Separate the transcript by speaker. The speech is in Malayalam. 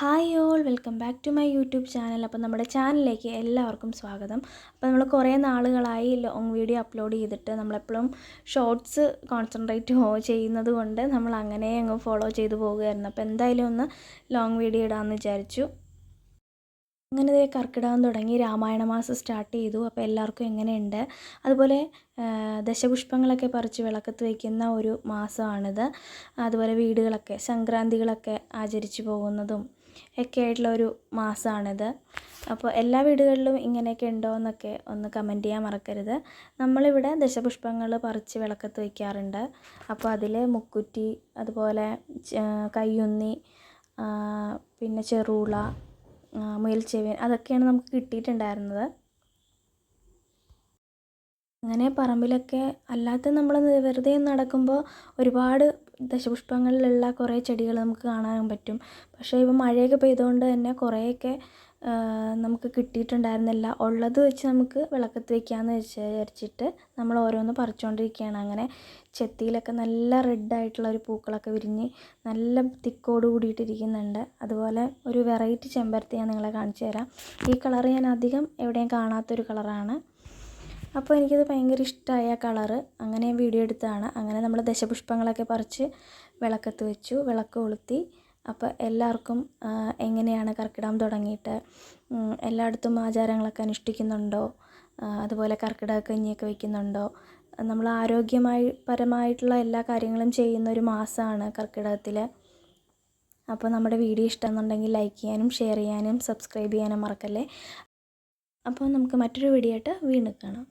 Speaker 1: Hi all welcome back to my YouTube channel അപ്പോൾ നമ്മുടെ ചാനലിലേക്ക് എല്ലാവർക്കും സ്വാഗതം. അപ്പോൾ നമ്മൾ കുറേ നാളുകളായി ലോങ് വീഡിയോ അപ്ലോഡ് ചെയ്തിട്ട് നമ്മളെപ്പോഴും ഷോർട്സ് കോൺസെൻട്രേറ്റ് ചെയ്യുന്നത് കൊണ്ട് നമ്മൾ അങ്ങനെ അങ്ങ് ഫോളോ ചെയ്തു പോവുകയായിരുന്നു അപ്പോൾ എന്തായാലും ഒന്ന് ലോങ് വീഡിയോ ഇടാമെന്ന് വിചാരിച്ചു. അങ്ങനെ ദേ കർക്കിടകം തുടങ്ങി രാമായണ മാസം സ്റ്റാർട്ട് ചെയ്തു. അപ്പോൾ എല്ലാവർക്കും എങ്ങനെയുണ്ട്? അതുപോലെ ദശപുഷ്പങ്ങളൊക്കെ പറിച്ച് വിളക്കത്ത് വയ്ക്കുന്ന ഒരു മാസമാണിത്. അതുപോലെ വീടുകളൊക്കെ സംക്രാന്തികളൊക്കെ ആചരിച്ചു പോകുന്നതും ഒക്കെ ആയിട്ടുള്ള ഒരു മാസമാണിത് അപ്പോൾ എല്ലാ വീടുകളിലും ഇങ്ങനെയൊക്കെ ഉണ്ടോ എന്നൊക്കെ ഒന്ന് കമന്റ് ചെയ്യാൻ മറക്കരുത്. നമ്മളിവിടെ ദശപുഷ്പങ്ങൾ പറിച്ച് വിളക്കത്ത് വയ്ക്കാറുണ്ട് അപ്പോൾ അതിൽ മുക്കുറ്റി അതുപോലെ കയ്യൊന്നി പിന്നെ ചെറുള മുയൽച്ചെവിയൻ അതൊക്കെയാണ് നമുക്ക് കിട്ടിയിട്ടുണ്ടായിരുന്നത്. അങ്ങനെ പറമ്പിലൊക്കെ അല്ലാത്ത നമ്മൾ വെറുതെ നടക്കുമ്പോൾ ഒരുപാട് ദശപുഷ്പങ്ങളിലുള്ള കുറേ ചെടികൾ നമുക്ക് കാണാൻ പറ്റും. പക്ഷേ ഇപ്പം മഴയൊക്കെ പെയ്തുകൊണ്ട് തന്നെ കുറേയൊക്കെ നമുക്ക് കിട്ടിയിട്ടുണ്ടായിരുന്നില്ല. ഉള്ളത് വെച്ച് നമുക്ക് വിളക്കത്ത് വയ്ക്കാമെന്ന് വിചാരിച്ചിട്ട് നമ്മൾ ഓരോന്ന് പറിച്ചുകൊണ്ടിരിക്കുകയാണ് അങ്ങനെ ചെത്തിയിലൊക്കെ നല്ല റെഡ് ആയിട്ടുള്ള ഒരു പൂക്കളൊക്കെ വിരിഞ്ഞ് നല്ല തിക്കോട് കൂടിയിട്ടിരിക്കുന്നുണ്ട്. അതുപോലെ ഒരു വെറൈറ്റി ചെമ്പരത്തി ഞാൻ നിങ്ങളെ കാണിച്ചു തരാം. ഈ കളർ ഞാൻ അധികം എവിടെയും കാണാത്തൊരു കളറാണ് അപ്പോൾ എനിക്കത് ഭയങ്കര ഇഷ്ടമായ കളറ്. അങ്ങനെ വീഡിയോ എടുത്തതാണ് അങ്ങനെ നമ്മൾ ദശപുഷ്പങ്ങളൊക്കെ പറിച്ച് വിളക്കത്ത് വെച്ചു. വിളക്ക് കൊളുത്തി. അപ്പോൾ എല്ലാവർക്കും എങ്ങനെയാണ് കർക്കിടകം തുടങ്ങിയിട്ട്? എല്ലായിടത്തും ആചാരങ്ങളൊക്കെ അനുഷ്ഠിക്കുന്നുണ്ടോ? അതുപോലെ കർക്കിടക കഞ്ഞിയൊക്കെ വയ്ക്കുന്നുണ്ടോ നമ്മൾ ആരോഗ്യമായി പരമായിട്ടുള്ള എല്ലാ കാര്യങ്ങളും ചെയ്യുന്ന ഒരു മാസമാണ് കർക്കിടകത്തിൽ അപ്പോൾ നമ്മുടെ വീഡിയോ ഇഷ്ടമെന്നുണ്ടെങ്കിൽ ലൈക്ക് ചെയ്യാനും ഷെയർ ചെയ്യാനും സബ്സ്ക്രൈബ് ചെയ്യാനും മറക്കല്ലേ? അപ്പോൾ നമുക്ക് മറ്റൊരു വീഡിയോ ആയിട്ട് വീണ്ടും കാണാം.